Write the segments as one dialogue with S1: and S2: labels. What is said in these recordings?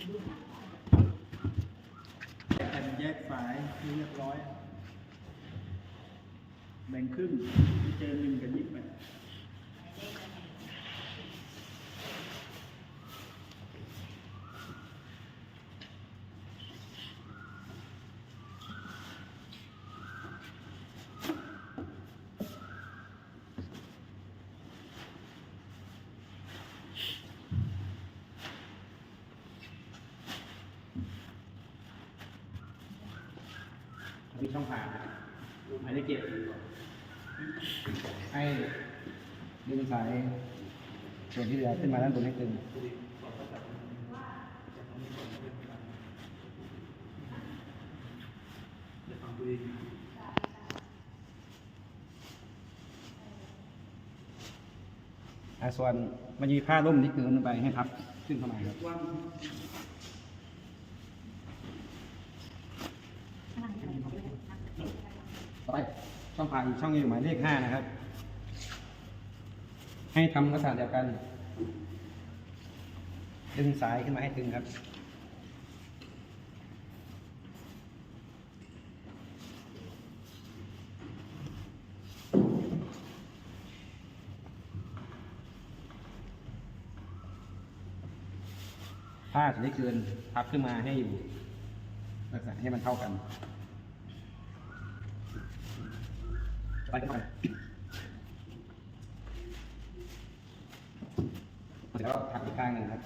S1: แผ่นแยกสายเรียบร้อย แบ่งครึ่งเจอหนึ่งกับยี่สิบแปด
S2: ช่องผ่านหมายเลขเจ็ดให้ดึงสายส่วนที่เหลือขึ้นมาด้านบนให้ตึงอ่าส่วนมันมีผ้าร่มที่กึงลงไปให้พับขึ้นเข้ามาครับ ต่อไป ช่องผ่านอีกช่องนี้อยู่หมายเลขห้านะครับ ให้ทำลักษณะเดียวกัน ดึงสายขึ้นมาให้ตึงครับผ้าจะได้เกินพับขึ้นมาให้อยู่ลักษณะให้มันเท่ากัน ไปเข้าไปเสร็จแล้วก็พักอีกข้างหนึ่งครับ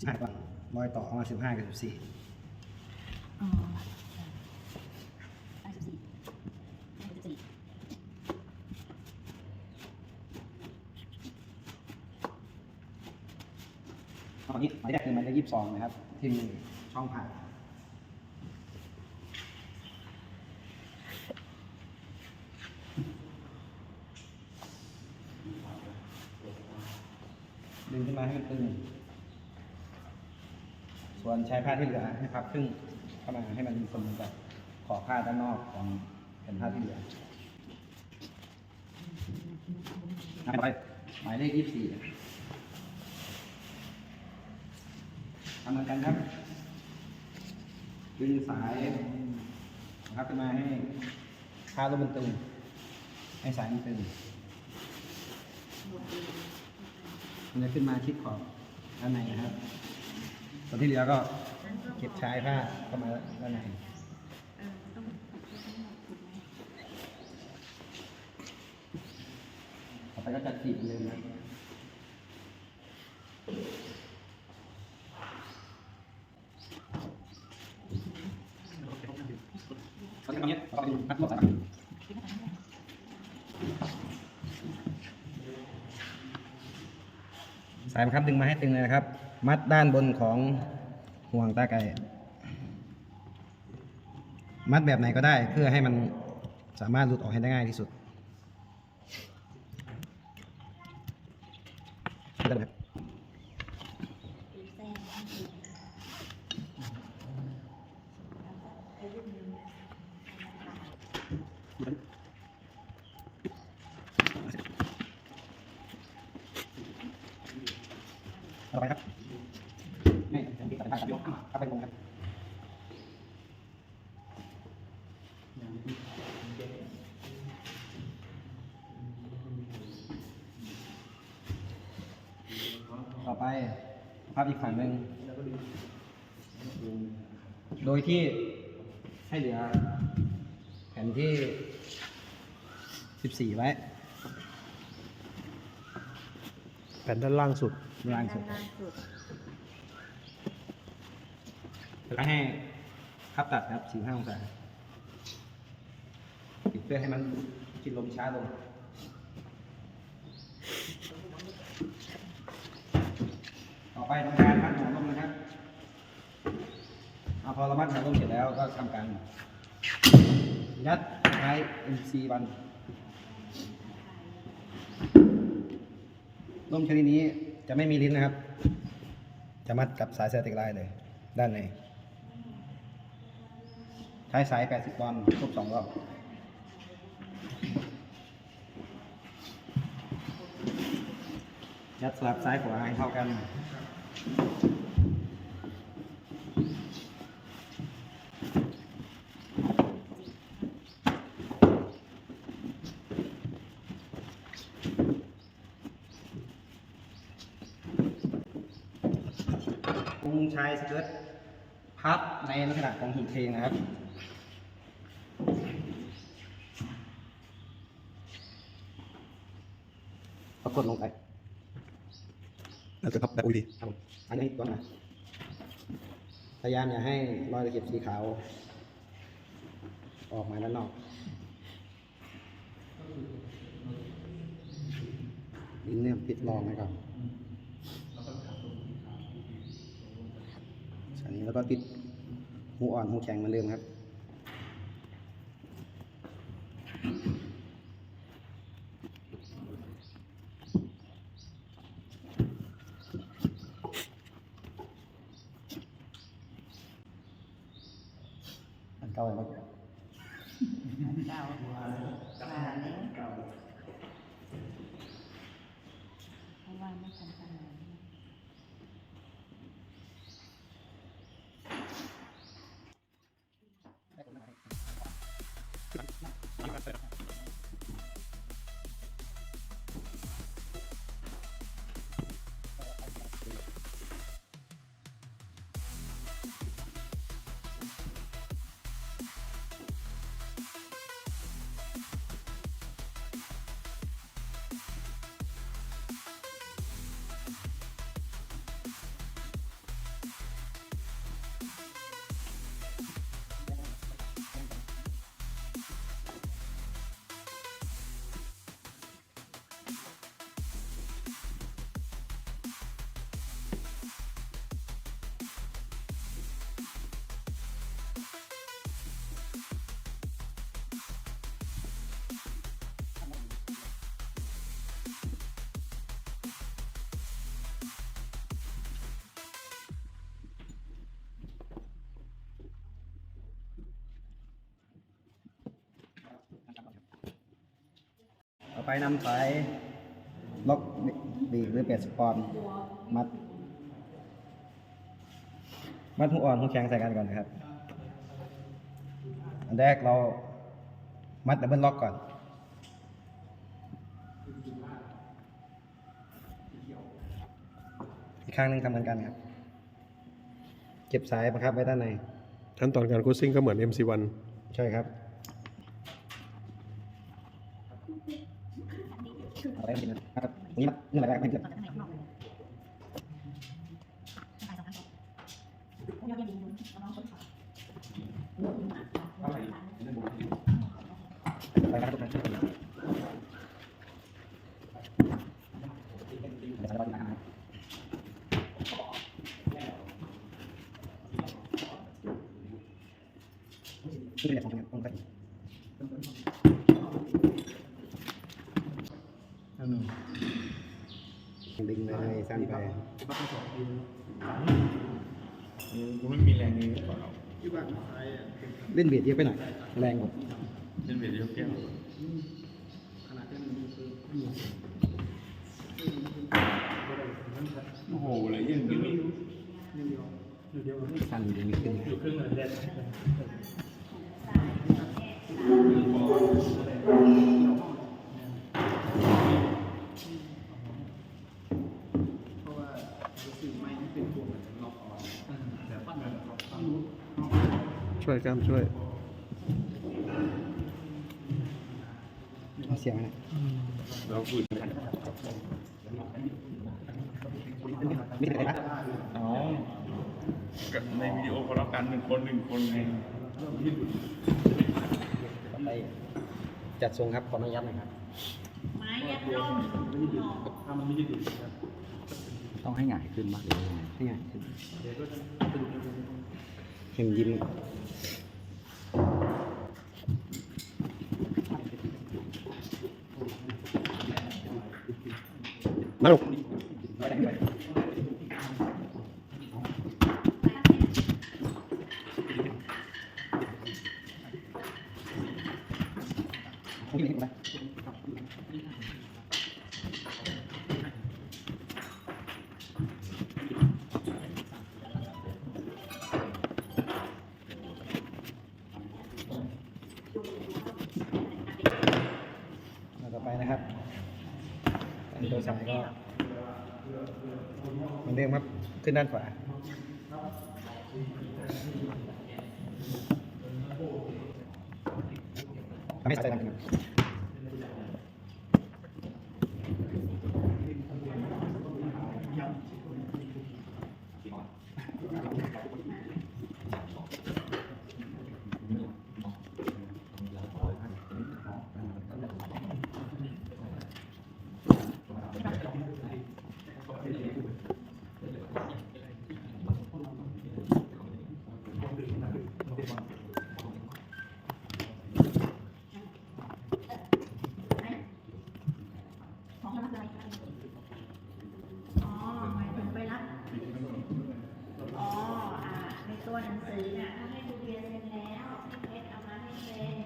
S2: ใช่ป่ะรอยต่อออกมาสิบห้ากับสิบสี่ 12 นะครับ ที่มช่องผ่าน ดึงขึ้นมาให้มันตึง ส่วนใช้ผ้าที่เหลือให้พับครึ่งเข้ามาให้มันสมดุลกับขอบผ้าด้านนอกของแผ่นผ้าที่เหลือไปหมายเลข24 ทำเหมือนกันครับ ดึงสายนะครับขึ้นมาให้ผ้าลมมันตึง ให้สายมันตึง มันจะขึ้นมาชิดขอบด้านในนะครับ ส่วนที่เหลือก็เก็บชายผ้าเข้ามาด้านใน
S3: เออต้องต้องหมดถูกไหม
S2: ต่อไปก็จะขีดเลยนะตอนนี้เราไปมัดรวบ สายสายบังคับดึงมาให้ตึงเลยนะครับ มัดด้านบนของห่วงตาไก่ มัดแบบไหนก็ได้เพื่อให้มันสามารถหลุดออกให้ได้ง่ายที่สุดได้ครับ
S3: ตีแซงอันอื่นไอ้รุ่นนึง
S2: ต่อไปครับ นี่เป็นที่ตัดผ้าครับยกขึ้นมาครับไปตรงครับต่อไปภาพอีกฝั่งหนึ่งโดยที่ให้เหลือแผ่นที่ 14 ไว้
S1: แผ่นด้านล่างสุด
S2: ล่างสุด
S3: ล่างสุด
S2: แล้วให้พับตัดครับ45องศาปิดเพื่อให้มันกินลมช้าลงต่อไปทำการมัดหัวลมนะครับเอาพอเรามัดหัวลมเสร็จแล้วก็ทำการยัดท้าย MC วันร่มชนิดนี้ จะไม่มีลิ้นนะครับ จะมัดกับสายเซติกไลน์เลย ด้านใน ใช้สาย 80ปอนด์ครบสองรอบยัดสลับซ้ายขวาให้เท่ากัน กรุงชายสเกิร์ตพับในลักษณะของหีบเพลงนะครับปรากฏลงไป
S1: น่าจะพับแบบอุ้ยดี
S2: ครับผมอันนี้ก่อนนะพยายามอย่าให้รอยตะเข็บสีขาว ออกมาด้านนอกลิ้นเนี่ยปิดรองไว้ก่อนอันนี้ แล้วก็ติดหูอ่อนหูแข็งเหมือนเดิมครับ
S3: ไป
S2: นำสายล็อกบีกหรือเปดสปอนมัด มัดหูอ่อนหูแข็งใส่กันก่อนนะครับ อันแรกเรามัดดับเบิลล็อกก่อน อีกข้างหนึงทำเหมือนกันครับ เก็บสายบังคับไว้ด้านใน
S1: ขั้นตอนการคูดซิ่งก็เหมือน MC1
S2: ใช่ครับเอาไว้ให้ดีนะครับนี้มัดเงื่อนอะไรแรกให้เกิด
S3: ข้างในข้างนอกเลยสองครั้งพวกยอด เยี่ยมดีลุ้นน้องชนเขา
S2: ไปครับทุกท่านเดี๋ยวเราจะมาขึ้นเลยของตรงไปดึงเลยสั้นไป
S4: กูไม่มีแรงนี้ก่อนเรา
S2: เล่นเบียดเยอะไปหน่อยแรงหมด
S4: เล่นเวทยกแก้วโอ้โหเลยยังไม่
S2: สั้นดึงไม่ขึ้น
S1: ช่วยกล้ามช่วย
S2: เอาเสียงไหมนะ
S4: เราฝืน
S2: ไม่ได้ปะ
S4: อ๋อกับในวิดีโอเขารักกันหนึ่งคนหนึ่งคนไง
S2: ต่อไปจัดทรงครับขอไม่ยับหน่อยครับ
S3: ไม้ยัดร่ม
S2: ต้องให้หงายขึ้นบ้างให้หงายขึ้น ให้มันยิ้ม
S1: มาลู
S2: กผมกินให้ผมไป อันตัวสายก็เหมือนเดิมครับ ขึ้นด้านขวาไม่ให้สายตากันครับ
S3: ของรับอะไรอ๋อหมายถึงไปรับ อ๋อ อ่า ในตัวหนังสือเนี่ยถ้าให้ครูเรียนเซ็นแล้วพี่เพชรเอามาให้เซ็น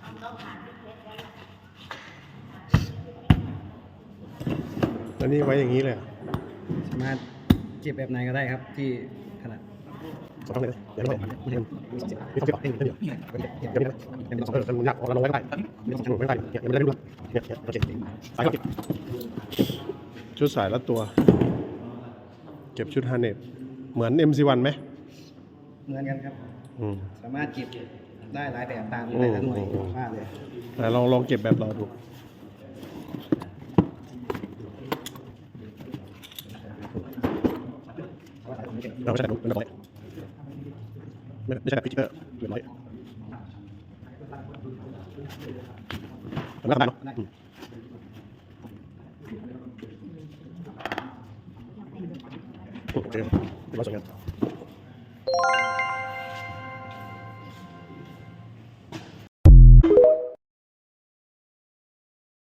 S3: เอาต้องผ่านพี่เพชรแล้วล่ะ
S1: แล้วนี่ไว้อย่างนี้เลยเหรอ
S2: สามารถเก็บแบบไหนก็ได้ครับที่ถนัด
S1: สองช่องเลยนะเดี๋ยวไม่ต้องมีมีสองสิบมีสองสิบก่อนให้เดี๋ยวเดี๋ยวเดี๋ยวเดี๋ยวเดี๋ยวมีสองเออมันยากเราลงไว้ก็ได้มีสองหนุนไว้ก็ได้เนี่ยยังไม่ได้รูปเลยเนี่ยเนี่ยโอเคสายก็เก็บชุดสายละตัว เก็บชุดฮาร์เนตเหมือน MC1 ไหม
S2: เหมือนกันครับ
S1: อืม
S2: สามารถเก็บได้หลายแบบตาม
S1: อืม
S2: แต่ละหน่วย
S1: อืม
S2: มากเลย
S1: แต่ลองลองเก็บแบบเราดู เราไม่ใช่แบบเป็นร้อยไม่ไม่ใช่แบบพิจิตอร์เป็นร้อยทำได้ทำได้เนาะโอเคเป็นร้อยสวยงาม